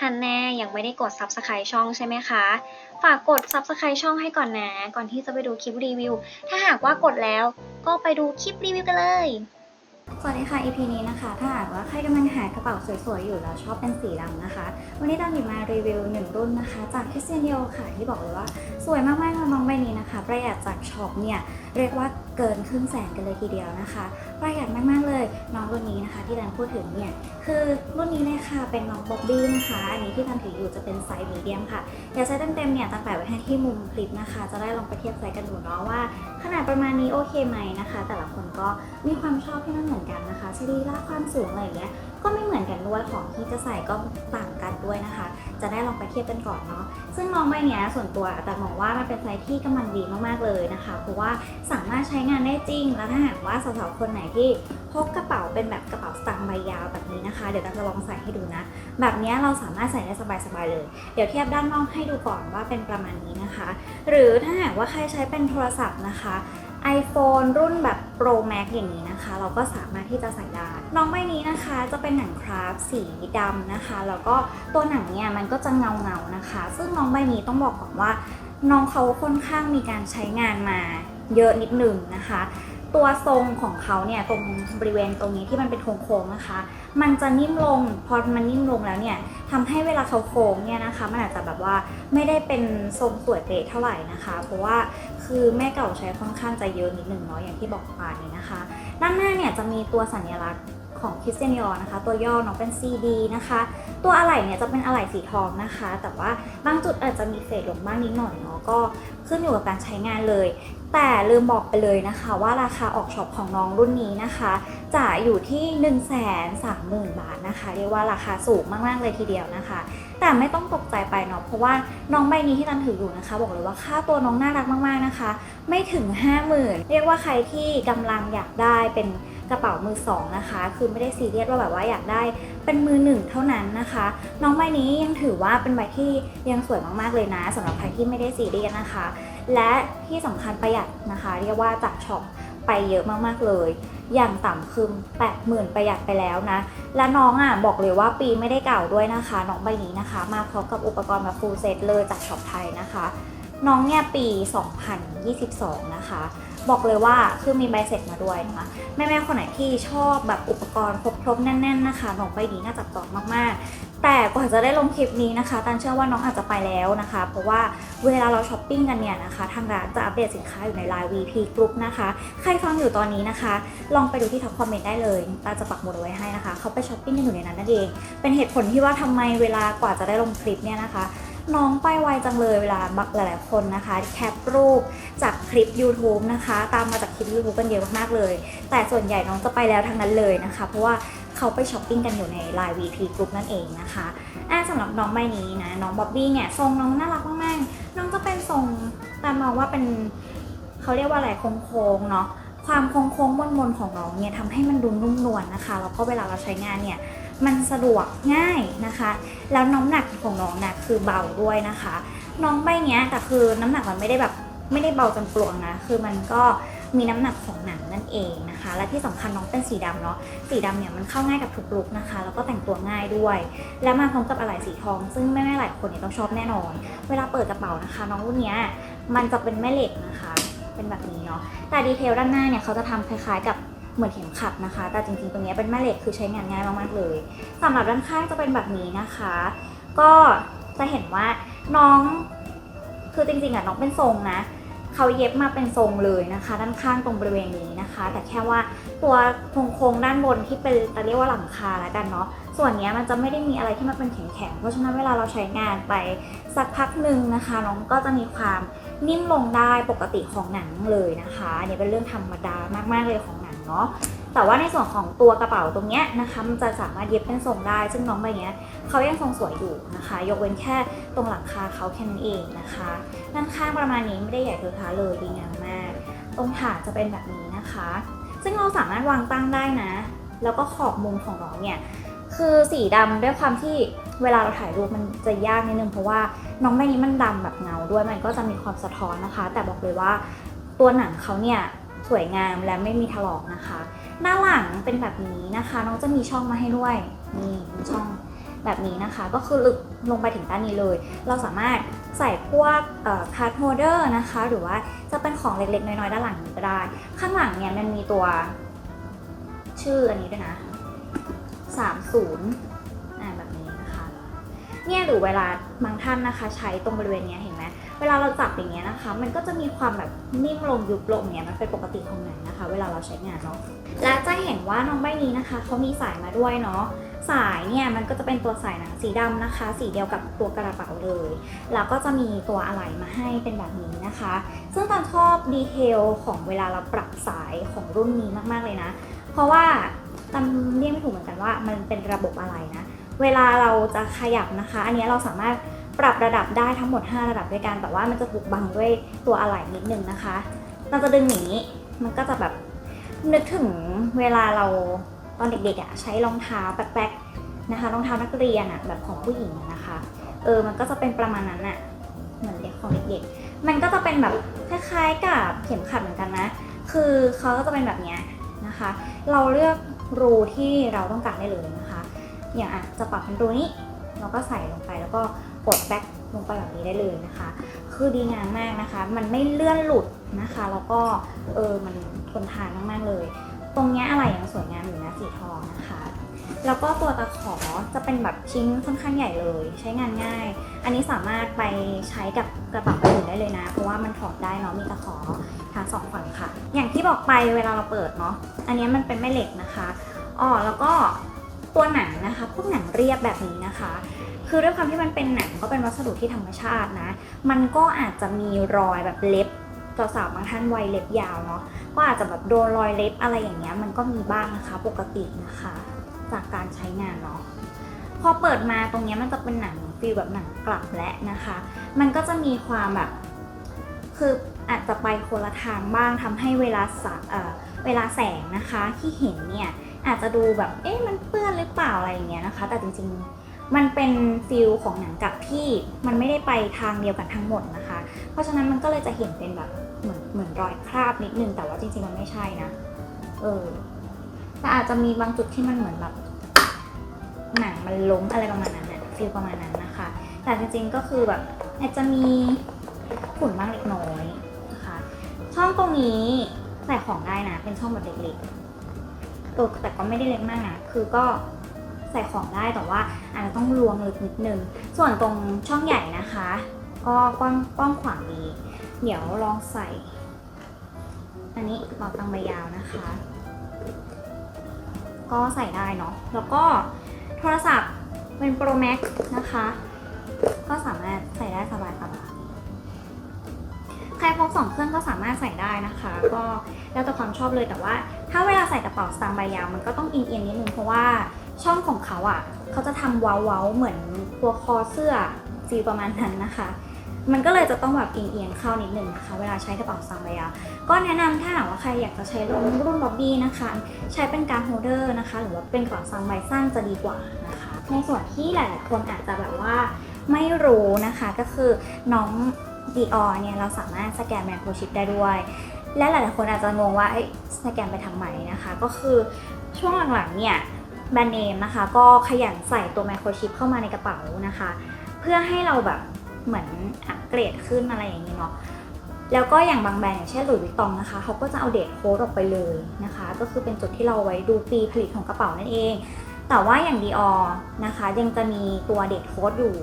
ฮันแน่ยังไม่ได้กด Subscribe ช่องใช่ไหมคะ ฝากกด Subscribe ช่องให้ก่อนนะ ก่อนที่จะไปดูคลิปรีวิว ถ้าหากว่ากดแล้วก็ไปดูคลิปรีวิวกันเลย สวัสดีค่ะ EP นี้นะคะ ถ้าหากว่าใครกำลังหากระเป๋าสวยๆ อยู่แล้วชอบเป็นสีดำนะคะ วันนี้ตามหยิบมารีวิวหนึ่งรุ่นนะคะ จากคริสเตียนเดียค่ะที่บอกเลยว่า สวยมากๆเลยน้องใบนี้นะคะ ประหยัดจากช็อปเนี่ยเรียกว่า เกินครึ่งแสนกันเลยทีเดียวนะคะ ประหยัดมากๆเลยน้องรุ่นนี้นะคะ ที่ดันพูดถึงเนี่ยคือรุ่นนี้เลยค่ะเป็นน้องบ๊อบบี้นะคะ อันนี้ที่ทันถืออยู่จะเป็นไซส์มีเดียมค่ะเดี๋ยวไซส์เต็มๆเนี่ยตัดแปะไว้ให้ที่มุมคลิปนะคะ จะได้ลองไปเทียบไซส์กันดูเนาะว่า ขนาดประมาณนี้โอเคไหมนะคะ แต่ละคนก็มีความชอบที่ไม่เหมือนกันนะคะสรีระความสูงอะไรอย่างเงี้ย ก็ไม่เหมือนกันด้วยของที่จะใส่ก็ต่างกันด้วยนะคะ จะได้ลองไปเทียบกันก่อนเนาะซึ่งน้องใบเนี้ยส่วนตัวแต่มองว่ามันเป็นไซส์ที่กำลังดีมากๆเลยนะคะ เพราะว่าสามารถใช้งานได้จริง แล้วถ้าหากว่าสาวๆคนไหนที่พกกระเป๋าเป็นแบบกระเป๋าสตางค์ใบยาวแบบนี้นะคะ เดี๋ยวเราจะลองใส่ให้ดูนะ แบบนี้เราสามารถใส่ได้สบายๆเลย เดี๋ยวเทียบด้านนอกให้ดูก่อนว่าเป็นประมาณนี้นะคะ หรือถ้าหากว่าใครใช้เป็นโทรศัพท์นะคะ iPhone รุ่นแบบ Pro Max อย่างนี้นะคะ เราก็สามารถที่จะใส่ได้ น้องใบนี้นะคะจะเป็นหนังคราฟสีดำนะคะ แล้วก็ตัวหนังเนี่ยมันก็จะเงาเงานะคะ ซึ่งน้องใบนี้ต้องบอกก่อนว่า น้องเขาค่อนข้างมีการใช้งานมาเยอะนิดหนึ่งนะคะ ตัวทรงของเขาเนี่ยตรงบริเวณตรงนี้ที่มันเป็นโค้งๆนะคะ มันจะนิ่มลงพอมันนิ่มลงแล้วเนี่ยทำให้เวลาเขาโค้งเนี่ยนะคะ มันอาจจะแบบว่าไม่ได้เป็นทรงสวยเป๊ะเท่าไหร่นะคะ เพราะว่าคือแม่เก่าใช้ค่อนข้างจะเยอะนิดหนึ่งเนาะอย่างที่บอกไปนะคะ ด้านหน้าเนี่ยจะมีตัวสัญลักษณ์ของคริสเตียนยอนะคะ ตัวย่อเนาะเป็น CD นะคะ ตัวอะไหล่เนี่ยจะเป็นอะไหล่สีทองนะคะ แต่ว่าบางจุดอาจจะมีเฟดลงบ้างนิดหน่อยเนาะก็ขึ้นอยู่กับการใช้งานเลย แต่ลืมบอกไปเลยนะคะว่าราคาออกช็อปของน้องรุ่นนี้นะคะ จะอยู่ที่ 1 3 0 0 0 0 บาทนะคะ เรียกว่าราคาสูงมากๆเลยทีเดียวนะคะ แต่ไม่ต้องตกใจไปเนาะเพราะว่าน้องใบนี้ที่ตันถืออยู่นะคะ บอกเลยว่าค่าตัวน้องน่ารักมากๆนะคะ ไม่ถึง 50,000 เรียกว่าใครที่กำลังอยากได้เป็นกระเป๋ามือสองนะคะ คือไม่ได้ซีเรียสว่าแบบว่าอยากได้เป็นมือหนึ่งเท่านั้นนะคะ น้องใบนี้ยังถือว่าเป็นใบที่ยังสวยมากๆเลยนะสำหรับใครที่ไม่ได้ซีเรียสนะคะ และที่สำคัญประหยัดนะคะ เรียกว่าจากช็อปไปเยอะมากๆเลย อย่างต่ำคือ80,000 ประหยัดไปแล้วนะ และน้องอะบอกเลยว่าปีไม่ได้เก่าด้วยนะคะ น้องใบนี้นะคะ มาพร้อมกับอุปกรณ์แบบฟูลเซตเลยจากช็อปไทยนะคะ น้องเนี่ยปี 2022 นะคะ บอกเลยว่าคือมีใบเสร็จมาด้วยนะคะ แม่ๆคนไหนที่ชอบแบบอุปกรณ์ครบๆแน่น ๆ นะคะน้องใบนี้น่าจับต้องมากๆ แต่กว่าจะได้ลงคลิปนี้นะคะตันเชื่อว่าน้องอาจจะไปแล้วนะคะ เพราะว่าเวลาเราช้อปปิ้งกันเนี่ยนะคะ ทางร้านจะอัปเดตสินค้าอยู่ใน Line VP Group นะคะ ใครฟังอยู่ตอนนี้นะคะ ลองไปดูที่ท็อปคอมเมนต์ได้เลยตาจะปักหมุดเอาไว้ให้นะคะ เขาไปช้อปปิ้งกันอยู่ในนั้นนั่นเอง เป็นเหตุผลที่ว่าทำไมเวลากว่าจะได้ลงคลิปเนี่ยนะคะน้องไปไวจังเลยเวลาบักหลายๆคนนะคะ แคปรูปจากคลิป YouTube นะคะ ตามมาจากคลิป YouTube กันเยอะมากๆเลย แต่ส่วนใหญ่น้องจะไปแล้วทั้งนั้นเลยนะคะ เพราะว่า เขาไปช้อปปิ้งกันอยู่ใน Line VP Group นั่นเองนะคะอะสำหรับน้องใบนี้นะน้องบ๊อบบี้เนี่ยทรงน้องน่ารักมากๆน้องจะเป็นทรงตามมองว่าเป็นเขาเรียกว่าอะไรโค้งๆเนาะความโค้งๆมนๆของน้องเนี่ยทำให้มันดูนุ่มนวลนะคะแล้วก็เวลาเราใช้งานเนี่ยมันสะดวกง่ายนะคะ แล้วน้ำหนักของน้องนะคือเบาด้วยนะคะ น้องใบเนี้ยแต่คือน้ำหนักมันไม่ได้แบบไม่ได้เบาจนปลวงนะ คือมันก็ มีน้ำหนักของหนังนั่นเองนะคะ และที่สำคัญน้องเป็นสีดำเนาะสีดำเนี่ยมันเข้าง่ายกับทุกลุกนะคะ แล้วก็แต่งตัวง่ายด้วย และมาพร้อมกับอะไหล่สีทอง ซึ่งแม่ๆหลายคนเนี่ยต้องชอบแน่นอน เวลาเปิดกระเป๋านะคะ น้องรุ่นเนี้ยมันจะเป็นแม่เหล็กนะคะ เป็นแบบนี้เนาะแต่ดีเทลด้านหน้าเนี่ยเขาจะทำคล้ายๆกับเหมือนเข็มขัดนะคะ แต่จริงๆตรงเนี้ยเป็นแม่เหล็กคือใช้งานง่ายมากๆเลยสำหรับด้านข้างจะเป็นแบบนี้นะคะ ก็จะเห็นว่าน้องคือจริงๆอะน้องเป็นทรงนะ เขาเย็บมาเป็นทรงเลยนะคะ ด้านข้างตรงบริเวณนี้นะคะ แต่แค่ว่าตัวโครงๆด้านบนที่เป็นจะเรียกว่าหลังคาแล้วกันเนาะส่วนนี้มันจะไม่ได้มีอะไรที่มันเป็นแข็งๆเพราะฉะนั้นเวลาเราใช้งานไปสักพักหนึ่งนะคะน้องก็จะมีความนิ่มลงได้ปกติของหนังเลยนะคะอันนี้เป็นเรื่องธรรมดามากๆเลยของหนังเนาะ แต่ว่าในส่วนของตัวกระเป๋าตรงเนี้ยนะคะมันจะสามารถเย็บเป็นทรงได้ ซึ่งน้องใบเนี้ยเขายังทรงสวยอยู่นะคะ ยกเว้นแค่ตรงหลังคาเขาแค่นั้นเองนะคะด้านข้างประมาณนี้ไม่ได้ใหญ่เทอะทะเลยดีงามมาก ตรงฐานจะเป็นแบบนี้นะคะ ซึ่งเราสามารถวางตั้งได้นะ แล้วก็ขอบมุมของน้องเนี่ยคือสีดำด้วยความที่เวลาเราถ่ายรูปมันจะยากนิดนึงเพราะว่าน้องใบนี้มันดำแบบเงาด้วยมันก็จะมีความสะท้อนนะคะ แต่บอกเลยว่าตัวหนังเขาเนี่ย สวยงามและไม่มีถลอกนะคะ หน้าหลังเป็นแบบนี้นะคะน้องจะมีช่องมาให้ด้วยนี่มีช่องแบบนี้นะคะ ก็คือลึกลงไปถึงด้านนี้เลย เราสามารถใส่พวกคาร์ดโฮเดอร์นะคะ หรือว่าจะเป็นของเล็กๆ น้อยๆ ด้านหลังนี้ก็ได้ ข้างหลังเนี่ยมันมีตัวชื่ออันนี้ด้วยนะ 30อ่าแบบนี้นะคะ เนี่ยหรือเวลาบางท่านนะคะ ใช้ตรงบริเวณเนี้ยเห เวลาเราจับอย่างเงี้ยนะคะ มันก็จะมีความแบบนิ่มลงยุบลงเนี่ยมันเป็นปกติของหนังนะคะ เวลาเราใช้งานเนาะและจะเห็นว่าน้องใบนี้นะคะเขามีสายมาด้วยเนาะสายเนี่ยมันก็จะเป็นตัวสายหนังสีดำนะคะ สีเดียวกับตัวกระเป๋าเลยแล้วก็จะมีตัวอะไหล่มาให้เป็นแบบนี้นะคะ ซึ่งตอนชอบดีเทลของเวลาเราปรับสายของรุ่นนี้มากๆเลยนะ เพราะว่าตำเรียกไม่ถูกเหมือนกันว่า มันเป็นระบบอะไรนะ เวลาเราจะขยับนะคะ อันนี้เราสามารถ ปรับระดับได้ทั้งหมด 5 ระดับด้วยกัน แต่ว่ามันจะถูกบังด้วยตัวอะไหล่นิดนึงนะคะ เราจะดึงหนีมันก็จะแบบนึกถึงเวลาเราตอนเด็กๆอะ่ะใช้รองเท้าแป๊กๆนะคะรองเท้านักเรียนอะ่ะแบบของผู้หญิงนะคะเออมันก็จะเป็นประมาณนั้นอะ่ะเหมือนเด็กของเด็กๆมันก็จะเป็นแบบคล้ายๆกับเข็มขัดเหมือนกันนะ คือเขาก็จะเป็นแบบนี้นะคะ เราเลือกรูที่เราต้องการได้เลยนะคะ อย่างอะจะปรับเป็นรูนี้เราก็ใส่ลงไปแล้วก็ กดแบ็คลงไปแบบนี้ได้เลยนะคะ คือดีงามมากนะคะ มันไม่เลื่อนหลุดนะคะ แล้วก็เออมันทนทานมากๆเลย ตรงเนี้ยอะไรยังสวยงามอยู่นะสีทองนะคะแล้วก็ตัวตะขอจะเป็นแบบชิ้นค่อนข้างใหญ่เลย ใช้งานง่าย อันนี้สามารถไปใช้กับกระเป๋าใบอื่นได้เลยนะ เพราะว่ามันถอดได้เนาะมีตะขอทั้งสองฝั่งค่ะ อย่างที่บอกไปเวลาเราเปิดเนาะอันนี้มันเป็นแม่เหล็กนะคะอ๋อแล้วก็ตัวหนังนะคะ พวกหนังเรียบแบบนี้นะคะ คือด้วยความที่มันเป็นหนังก็เป็นวัสดุที่ธรรมชาตินะ มันก็อาจจะมีรอยแบบเล็บสาวๆบางท่านวัยเล็บยาวเนาะก็อาจจะแบบโดนรอยเล็บอะไรอย่างเงี้ยมันก็มีบ้างนะคะปกตินะคะ จากการใช้งานเนาะพอเปิดมาตรงเนี้ยมันจะเป็นหนังฟีลแบบหนังกลับและนะคะ มันก็จะมีความแบบ คืออาจจะไปคนละทางบ้างทำให้เวลาสะเเวลาแสงนะคะที่เห็นเนี่ยอาจจะดูแบบเอ๊ะมันเปื้อนหรือเปล่าอะไรอย่างเงี้ยนะคะ แต่จริงๆ มันเป็นฟิลของหนังกับที่มันไม่ได้ไปทางเดียวกันทั้งหมดนะคะ เพราะฉะนั้นมันก็เลยจะเห็นเป็นแบบเหมือนเหมือนรอยคราบนิดนึง แต่ว่าจริงๆมันไม่ใช่นะ เออ แต่อาจจะมีบางจุดที่มันเหมือนแบบหนังมันล้มอะไรประมาณนั้นนะฟีลประมาณนั้นนะคะ แต่จริงๆก็คือแบบอาจจะมีฝุ่นบ้างเล็กน้อยนะคะ ช่องตรงนี้ใส่ของได้นะ เป็นช่องแบบเล็กๆตัวแต่ก็ไม่ได้เล็กมากนะ คือก็ ใส่ของได้แต่ว่าอาจจะต้องลวงลึกนิดนึง ส่วนตรงช่องใหญ่นะคะ ก็กว้างกว้างขวางดี เดี๋ยวลองใส่ อันนี้กระเป๋าตังใบยาวนะคะ ก็ใส่ได้เนาะแล้วก็โทรศัพท์เป็น Pro Max นะคะ ก็สามารถใส่ได้สบายสบายใครพกสองเครื่องก็สามารถใส่ได้นะคะ ก็แล้วแต่ความชอบเลยแต่ว่า ถ้าเวลาใส่กระเป๋าสตางค์ใบยาวมันก็ต้องเอียงๆนิดนึงเพราะว่า ช่องของเขาอะ่ะเขาจะทำเว้าๆเหมือนตัวคอเสื้อฟีลประมาณนั้นนะคะ มันก็เลยจะต้องแบบเอียงๆเข้านิดนึงนะคะ เวลาใช้กระเป๋าสตางค์ใบยาวก็แนะนำถ้าหากว่าใครอยากจะใช้รุ่นรุ่นล็อบบี้นะคะ ใช้เป็นการโฮลเดอร์นะคะ หรือว่าเป็นกระเป๋าสตางใบสั้นจะดีกว่านะคะ ในส่วนที่หลายๆคนอาจจะแบบว่าไม่รู้นะคะก็คือน้องดีออเนี่ยเราสามารถสแกนแมคโครชิปได้ด้วย และหลายๆคนอาจจะงงว่าเอ้ยสแกนไปทำไมนะคะ ก็คือช่วงหลังๆเนี่ย แบรนด์เนมนะคะ ก็ขยันใส่ตัวไมโครชิปเข้ามาในกระเป๋านะคะ เพื่อให้เราแบบเหมือนอัปเกรดขึ้นอะไรอย่างนี้เนาะแล้วก็อย่างบางแบรนด์อย่างเช่นหลุยส์วิตตองนะคะเขาก็จะเอาเดทโค้ดออกไปเลยนะคะ ก็คือเป็นจุดที่เราไว้ดูปีผลิตของกระเป๋านั่นเอง แต่ว่าอย่าง Dior นะคะ ยังจะมีตัวเดทโค้ดอยู่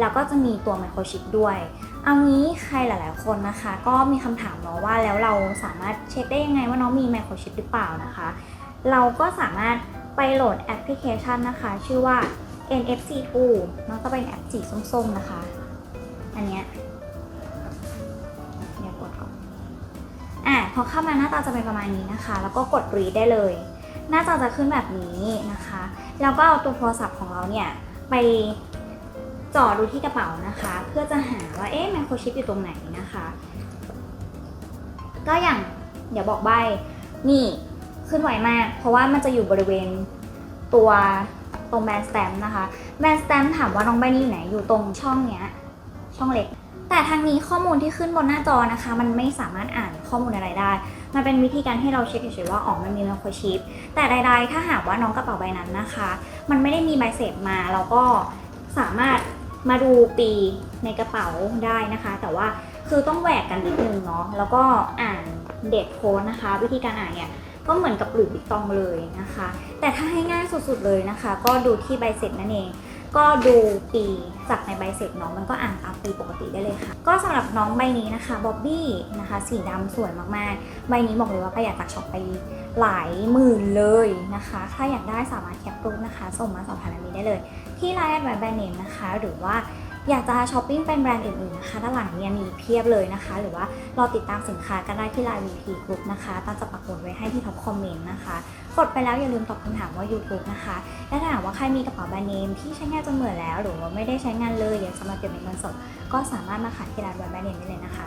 แล้วก็จะมีตัวไมโครชิปด้วย เอางี้ใครหลาย ๆ คนนะคะ ก็มีคำถามเนาะว่าแล้วเราสามารถเช็คได้ยังไงว่าน้องมีไมโครชิปหรือเปล่านะคะ เราก็สามารถ ไปโหลดแอปพลิเคชันนะคะ ชื่อว่า NFC2 น้องก็เป็นแอปสีส้มๆนะคะ อันเนี้ยเดี๋ยวกดก่อนอะพอเข้ามาหน้าตาจะเป็นประมาณนี้นะคะ แล้วก็กด read ได้เลย หน้าจอจะขึ้นแบบนี้นะคะ แล้วก็เอาตัวโทรศัพท์ของเราเนี่ยไปจ่อดูที่กระเป๋านะคะ เพื่อจะหาว่าเอ๊ะไมโครชิปอยู่ตรงไหนนะคะ ก็อย่างเดี๋ยวบอกใบนี่ ขึ้นไวมาก เพราะว่ามันจะอยู่บริเวณตัวตรงแบนสแตมนะคะ แบนสแตมถามว่าน้องใบนี่อยู่ไหนอยู่ตรงช่องเนี้ย ช่องเล็ก แต่ทางนี้ข้อมูลที่ขึ้นบนหน้าจอนะคะ มันไม่สามารถอ่านข้อมูลอะไรได้ มันเป็นวิธีการให้เราเช็คเฉยๆว่าอ๋อมันมีเมมโคชิป แต่ใดๆ ถ้าหากว่าน้องกระเป๋าใบนั้นนะคะ มันไม่ได้มีใบเสร็จมาเราก็สามารถมาดูปีในกระเป๋าได้นะคะ แต่ว่าคือต้องแหวกกันนิดนึงเนาะ แล้วก็อ่านเดทโค้ดนะคะ วิธีการอ่านเนี่ย ก็เหมือนกับหลุยส์วิตตองเลยนะคะ แต่ถ้าให้ง่ายสุดๆเลยนะคะ ก็ดูที่ใบเสร็จนั่นเอง ก็ดูปีจากในใบเสร็จน้องมันก็อ่านตามปีปกติได้เลยค่ะ ก็สำหรับน้องใบนี้นะคะบ๊อบบี้นะคะสีดำสวยมากๆ ใบนี้บอกเลยว่าประหยัดจากช็อปไปหลายหมื่นเลยนะคะ ถ้าอยากได้สามารถแคปรูปนะคะ ส่งมาสอบถามอันนี้ได้เลย ที่ไลน์แอดไวแบรนด์เนมนะคะ หรือว่า อยากจะช้อปปิ้งเป็นแบรนด์อื่นๆนะคะด้านหลังนี้มีเพียบเลยนะคะ หรือว่ารอติดตามสินค้ากันได้ที่ไลน์ VP Group นะคะตั้งจะปักหมุดไว้ให้ที่ท็อปคอมเมนต์นะคะ กดไปแล้วอย่าลืมตอบคำถามว่า YouTube นะคะ และถ้าหากว่าใครมีกระเป๋าแบรนด์เนมที่ใช้งานจนเหมื่อแล้ว หรือว่าไม่ได้ใช้งานเลยอยากจะมาเก็บเป็นเงินสดก็สามารถมาขายที่ร้านแบรนด์เนมได้เลยนะคะ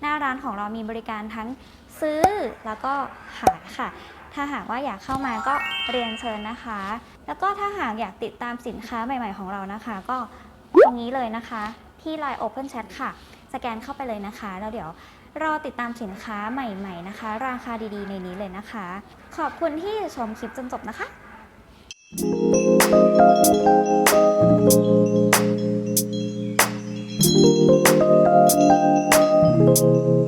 หน้าร้านของเรามีบริการทั้งซื้อแล้วก็ขายค่ะ ถ้าหากว่าอยากเข้ามาก็เรียนเชิญนะคะ แล้วก็ถ้าหากอยากติดตามสินค้าใหม่ ๆ ของเรานะคะ ก็ตรงนี้เลยนะคะ ที่ Line Open Chat ค่ะ สแกนเข้าไปเลยนะคะ แล้วเดี๋ยวรอติดตามสินค้าใหม่ ๆนะคะ ราคาดีๆ ในนี้เลยนะคะ ขอบคุณที่ชมคลิปจนจบนะคะ Thank Thank you.